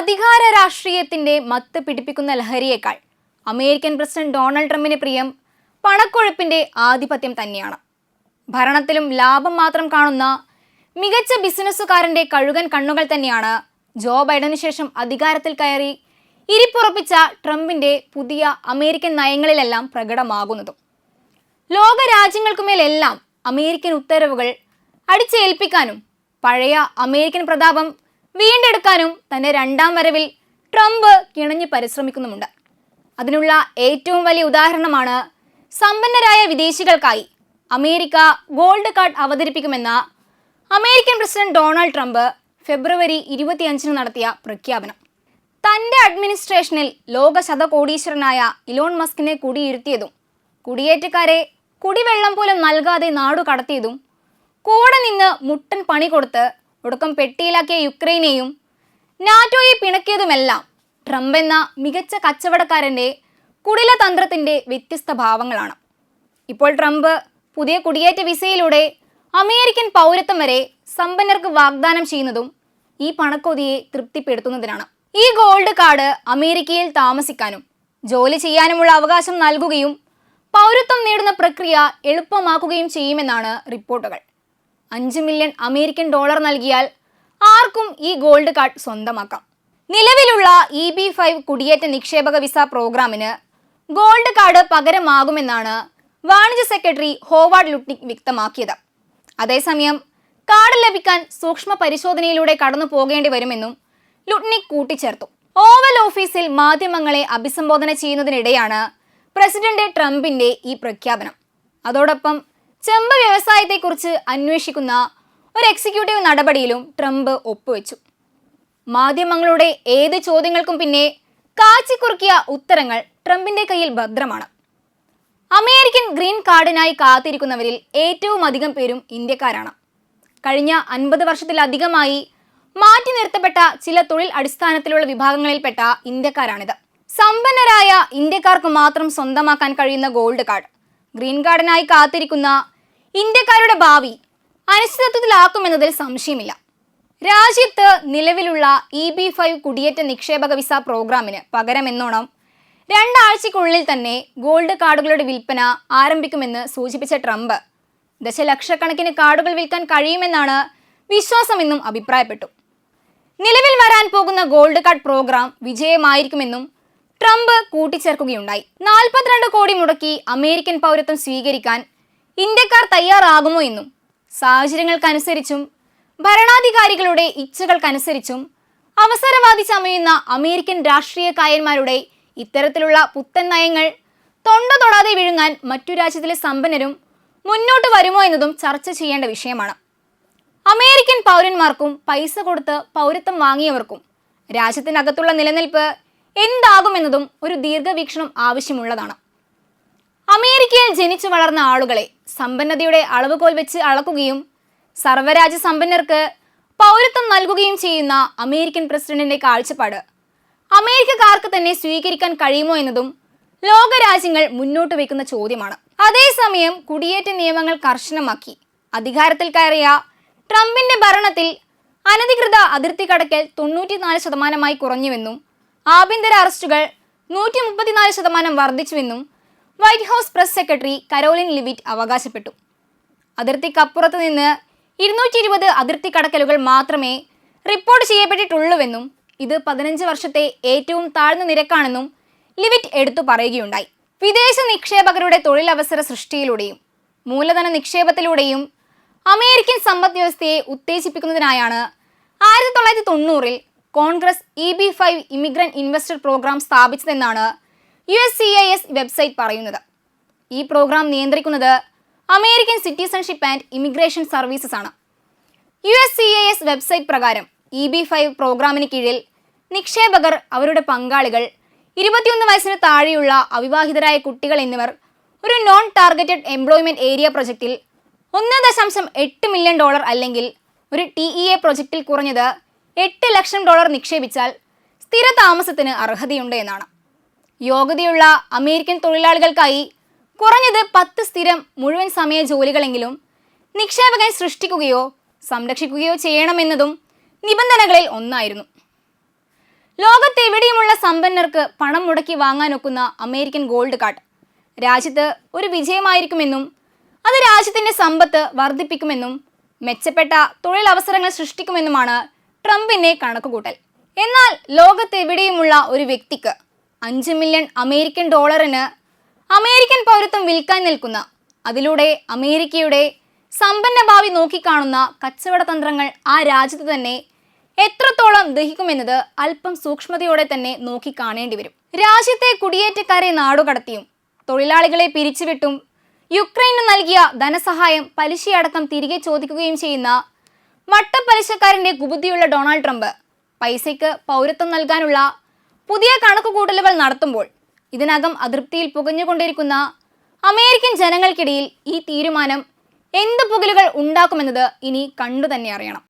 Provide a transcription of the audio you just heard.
അധികാര രാഷ്ട്രീയത്തിന്റെ മത്ത് പിടിപ്പിക്കുന്ന ലഹരിയേക്കാൾ അമേരിക്കൻ പ്രസിഡന്റ് ഡൊണാൾഡ് ട്രംപിന് പ്രിയം പണക്കൊഴുപ്പിന്റെ ആധിപത്യം തന്നെയാണ്. ഭരണത്തിലും ലാഭം മാത്രം കാണുന്ന മികച്ച ബിസിനസ്സുകാരന്റെ കഴുകൻ കണ്ണുകൾ തന്നെയാണ് ജോ ബൈഡന് ശേഷം അധികാരത്തിൽ കയറി ഇരിപ്പുറപ്പിച്ച ട്രംപിന്റെ പുതിയ അമേരിക്കൻ നയങ്ങളിലെല്ലാം പ്രകടമാകുന്നതും. ലോക രാജ്യങ്ങൾക്കുമേലെല്ലാം അമേരിക്കൻ ഉത്തരവുകൾ അടിച്ചേൽപ്പിക്കാനും പഴയ അമേരിക്കൻ പ്രതാപം വീണ്ടെടുക്കാനും തന്റെ രണ്ടാം വരവിൽ ട്രംപ് കിണഞ്ഞു പരിശ്രമിക്കുന്നുമുണ്ട്. അതിനുള്ള ഏറ്റവും വലിയ ഉദാഹരണമാണ് സമ്പന്നരായ വിദേശികൾക്കായി അമേരിക്ക ഗോൾഡ് കാർഡ് അവതരിപ്പിക്കുമെന്ന അമേരിക്കൻ പ്രസിഡന്റ് ഡൊണാൾഡ് ട്രംപ് ഫെബ്രുവരി ഇരുപത്തിയഞ്ചിന് നടത്തിയ പ്രഖ്യാപനം. തന്റെ അഡ്മിനിസ്ട്രേഷനിൽ ലോക ശതകോടീശ്വരനായ ഇലോൺ മസ്കിനെ കുടിയിരുത്തിയതും കുടിയേറ്റക്കാരെ കുടിവെള്ളം പോലും നൽകാതെ നാടു കടത്തിയതും കൂടെ നിന്ന് മുട്ടൻ പണി കൊടുത്ത് ഒടുക്കം പെട്ടിയിലാക്കിയ യുക്രൈനെയും നാറ്റോയെ പിണക്കിയതുമെല്ലാം ട്രംപ് എന്ന മികച്ച കച്ചവടക്കാരന്റെ കുടില തന്ത്രത്തിന്റെ വ്യത്യസ്ത ഭാവങ്ങളാണ്. ഇപ്പോൾ ട്രംപ് പുതിയ കുടിയേറ്റ വിസയിലൂടെ അമേരിക്കൻ പൗരത്വം വരെ സമ്പന്നർക്ക് വാഗ്ദാനം ചെയ്യുന്നതും ഈ പണക്കൊതിയെ തൃപ്തിപ്പെടുത്തുന്നതിനാണ്. ഈ ഗോൾഡ് കാർഡ് അമേരിക്കയിൽ താമസിക്കാനും ജോലി ചെയ്യാനുമുള്ള അവകാശം നൽകുകയും പൗരത്വം നേടുന്ന പ്രക്രിയ എളുപ്പമാക്കുകയും ചെയ്യുമെന്നാണ് റിപ്പോർട്ടുകൾ. അഞ്ച് മില്യൺ അമേരിക്കൻ ഡോളർ നൽകിയാൽ ആർക്കും ഈ ഗോൾഡ് കാർഡ് സ്വന്തമാക്കാം. നിലവിലുള്ള ഇ ബി ഫൈവ് കുടിയേറ്റ നിക്ഷേപക വിസ പ്രോഗ്രാമിന് ഗോൾഡ് കാർഡ് പകരമാകുമെന്നാണ് വാണിജ്യ സെക്രട്ടറി ഹോവാർഡ് ലുട്നിക് വ്യക്തമാക്കിയത്. അതേസമയം കാർഡ് ലഭിക്കാൻ സൂക്ഷ്മ പരിശോധനയിലൂടെ കടന്നു പോകേണ്ടി വരുമെന്നും ലുട്നിക് കൂട്ടിച്ചേർത്തു. ഓവൽ ഓഫീസിൽ മാധ്യമങ്ങളെ അഭിസംബോധന ചെയ്യുന്നതിനിടെയാണ് പ്രസിഡന്റ് ട്രംപിന്റെ ഈ പ്രഖ്യാപനം. അതോടൊപ്പം ചെമ്പ് വ്യവസായത്തെക്കുറിച്ച് അന്വേഷിക്കുന്ന ഒരു എക്സിക്യൂട്ടീവ് നടപടിയിലും ട്രംപ് ഒപ്പുവെച്ചു. മാധ്യമങ്ങളുടെ ഏത് ചോദ്യങ്ങൾക്കും പിന്നെ കാച്ചിക്കുറുക്കിയ ഉത്തരങ്ങൾ ട്രംപിന്റെ കയ്യിൽ ഭദ്രമാണ്. അമേരിക്കൻ ഗ്രീൻ കാർഡിനായി കാത്തിരിക്കുന്നവരിൽ ഏറ്റവും അധികം പേരും ഇന്ത്യക്കാരാണ്. കഴിഞ്ഞ അൻപത് വർഷത്തിലധികമായി മാറ്റി നിർത്തപ്പെട്ട ചില തൊഴിൽ അടിസ്ഥാനത്തിലുള്ള വിഭാഗങ്ങളിൽപ്പെട്ട ഇന്ത്യക്കാരാണിത്. സമ്പന്നരായ ഇന്ത്യക്കാർക്ക് മാത്രം സ്വന്തമാക്കാൻ കഴിയുന്ന ഗോൾഡ് കാർഡ്. ഗ്രീൻ കാർഡിനായി കാത്തിരിക്കുന്ന ഇന്ത്യക്കാരുടെ ഭാവി അനിശ്ചിതത്വത്തിലാക്കുമെന്നതിൽ സംശയമില്ല. രാജ്യത്ത് നിലവിലുള്ള ഇ ബി ഫൈവ് കുടിയേറ്റ നിക്ഷേപക വിസ പ്രോഗ്രാമിന് പകരമെന്നോണം രണ്ടാഴ്ചയ്ക്കുള്ളിൽ തന്നെ ഗോൾഡ് കാർഡുകളുടെ വിൽപ്പന ആരംഭിക്കുമെന്ന് സൂചിപ്പിച്ച ട്രംപ് ദശലക്ഷക്കണക്കിന് കാർഡുകൾ വിൽക്കാൻ കഴിയുമെന്നാണ് വിശ്വാസമെന്നും അഭിപ്രായപ്പെട്ടു. നിലവിൽ വരാൻ പോകുന്ന ഗോൾഡ് കാർഡ് പ്രോഗ്രാം വിജയമായിരിക്കുമെന്നും ട്രംപ് കൂട്ടിച്ചേർക്കുകയുണ്ടായി. നാൽപ്പത്തിരണ്ട് കോടി മുടക്കി അമേരിക്കൻ പൗരത്വം സ്വീകരിക്കാൻ ഇന്ത്യക്കാർ തയ്യാറാകുമോ എന്നും സാഹചര്യങ്ങൾക്കനുസരിച്ചും ഭരണാധികാരികളുടെ ഇച്ഛകൾക്കനുസരിച്ചും അവസരവാദി ചമയുന്ന അമേരിക്കൻ രാഷ്ട്രീയക്കായന്മാരുടെ ഇത്തരത്തിലുള്ള പുത്തൻ നയങ്ങൾ തൊണ്ട തൊടാതെ വിഴുങ്ങാൻ മറ്റു രാജ്യത്തിലെ സമ്പന്നരും മുന്നോട്ട് വരുമോ എന്നതും ചർച്ച ചെയ്യേണ്ട വിഷയമാണ്. അമേരിക്കൻ പൗരന്മാർക്കും പൈസ കൊടുത്ത് പൗരത്വം വാങ്ങിയവർക്കും രാജ്യത്തിനകത്തുള്ള നിലനിൽപ്പ് എന്താകുമെന്നതും ഒരു ദീർഘവീക്ഷണം ആവശ്യമുള്ളതാണ്. അമേരിക്കയിൽ ജനിച്ചു വളർന്ന ആളുകളെ സമ്പന്നതയുടെ അളവുകോൽ വെച്ച് അളക്കുകയും സർവരാജ്യ സമ്പന്നർക്ക് പൗരത്വം നൽകുകയും ചെയ്യുന്ന അമേരിക്കൻ പ്രസിഡന്റിന്റെ കാഴ്ചപ്പാട് അമേരിക്കക്കാർക്ക് തന്നെ സ്വീകരിക്കാൻ കഴിയുമോ എന്നതും ലോകരാജ്യങ്ങൾ മുന്നോട്ട് വയ്ക്കുന്ന ചോദ്യമാണ്. അതേസമയം കുടിയേറ്റ നിയമങ്ങൾ കർശനമാക്കി. അധികാരത്തിൽ കയറിയ ട്രംപിന്റെ ഭരണത്തിൽ അനധികൃത അതിർത്തി കടക്കൽ തൊണ്ണൂറ്റിനാല് ശതമാനമായി കുറഞ്ഞുവെന്നും ആഭ്യന്തര അറസ്റ്റുകൾ നൂറ്റി മുപ്പത്തിനാല് ശതമാനം വർദ്ധിച്ചുവെന്നും White House press secretary Karoline Leavitt അവകാശപ്പെട്ടു. അതിർത്തിക്കപ്പുറത്ത് നിന്ന് ഇരുന്നൂറ്റി ഇരുപത് അതിർത്തി കടക്കലുകൾ മാത്രമേ റിപ്പോർട്ട് ചെയ്യപ്പെട്ടിട്ടുള്ളൂവെന്നും ഇത് പതിനഞ്ച് വർഷത്തെ ഏറ്റവും താഴ്ന്ന നിരക്കാണെന്നും ലിവിറ്റ് എടുത്തു പറയുകയുണ്ടായി. വിദേശ നിക്ഷേപകരുടെ തൊഴിലവസര സൃഷ്ടിയിലൂടെയും മൂലധന നിക്ഷേപത്തിലൂടെയും അമേരിക്കൻ സമ്പദ് വ്യവസ്ഥയെ ഉത്തേജിപ്പിക്കുന്നതിനായാണ് ആയിരത്തി തൊള്ളായിരത്തി തൊണ്ണൂറിൽ Congress E B five immigrant investor programme സ്ഥാപിച്ചതെന്നാണ് U S C I S website പറയുന്നത്. ഈ പ്രോഗ്രാം നിയന്ത്രിക്കുന്നത് American citizenship and immigration services ആണ്. U S C I S website പ്രകാരം ഇ ബി ഫൈവ് പ്രോഗ്രാമിന് കീഴിൽ നിക്ഷേപകർ അവരുടെ പങ്കാളികൾ ഇരുപത്തിയൊന്ന് വയസ്സിന് താഴെയുള്ള അവിവാഹിതരായ കുട്ടികൾ എന്നിവർ ഒരു നോൺ ടാർഗറ്റഡ് എംപ്ലോയ്മെന്റ് ഏരിയ പ്രൊജക്റ്റിൽ ഒന്ന് ദശാംശം എട്ട് മില്യൺ ഡോളർ അല്ലെങ്കിൽ ഒരു ടി ഇ എ പ്രൊജക്റ്റിൽ കുറഞ്ഞത് എട്ട് ലക്ഷം ഡോളർ നിക്ഷേപിച്ചാൽ സ്ഥിര താമസത്തിന് അർഹതയുണ്ട് എന്നാണ്. യോഗ്യതയുള്ള അമേരിക്കൻ തൊഴിലാളികൾക്കായി കുറഞ്ഞത് പത്ത് സ്ഥിരം മുഴുവൻ സമയ ജോലികളെങ്കിലും നിക്ഷേപകൻ സൃഷ്ടിക്കുകയോ സംരക്ഷിക്കുകയോ ചെയ്യണമെന്നതും നിബന്ധനകളിൽ ഒന്നായിരുന്നു. ലോകത്തെവിടെയുമുള്ള സമ്പന്നർക്ക് പണം മുടക്കി വാങ്ങാനൊക്കുന്ന അമേരിക്കൻ ഗോൾഡ് കാർഡ് രാജ്യത്ത് ഒരു വിജയമായിരിക്കുമെന്നും അത് രാജ്യത്തിന്റെ സമ്പത്ത് വർദ്ധിപ്പിക്കുമെന്നും മെച്ചപ്പെട്ട തൊഴിലവസരങ്ങൾ സൃഷ്ടിക്കുമെന്നുമാണ് ട്രംപിന്റെ കണക്കുകൂട്ടൽ. എന്നാൽ ലോകത്തെവിടെയുമുള്ള ഒരു വ്യക്തിക്ക് അഞ്ച് മില്യൺ അമേരിക്കൻ ഡോളറിന് അമേരിക്കൻ പൗരത്വം വിൽക്കാൻ നിൽക്കുന്ന അതിലൂടെ അമേരിക്കയുടെ സമ്പന്ന ഭാവി നോക്കിക്കാണുന്ന കച്ചവട തന്ത്രങ്ങൾ ആ രാജ്യത്ത് തന്നെ എത്രത്തോളം ദഹിക്കുമെന്നത് അല്പം സൂക്ഷ്മതയോടെ തന്നെ നോക്കിക്കാണേണ്ടി വരും. രാജ്യത്തെ കുടിയേറ്റക്കാരെ നാടുകടത്തിയും തൊഴിലാളികളെ പിരിച്ചുവിട്ടും യുക്രൈന് നൽകിയ ധനസഹായം പലിശയടക്കം തിരികെ ചോദിക്കുകയും ചെയ്യുന്ന വട്ടപ്പലിശക്കാരന്റെ കുബുദ്ധിയുള്ള ഡൊണാൾഡ് ട്രംപ് പൈസയ്ക്ക് പൗരത്വം നൽകാനുള്ള പുതിയ കണക്കുകൂട്ടലുകൾ നടത്തുമ്പോൾ ഇതിനകം അതൃപ്തിയിൽ പുകഞ്ഞുകൊണ്ടിരിക്കുന്ന അമേരിക്കൻ ജനങ്ങൾക്കിടയിൽ ഈ തീരുമാനം എന്ത് പുകലുകൾ ഉണ്ടാക്കുമെന്നത് ഇനി കണ്ടു തന്നെ അറിയണം.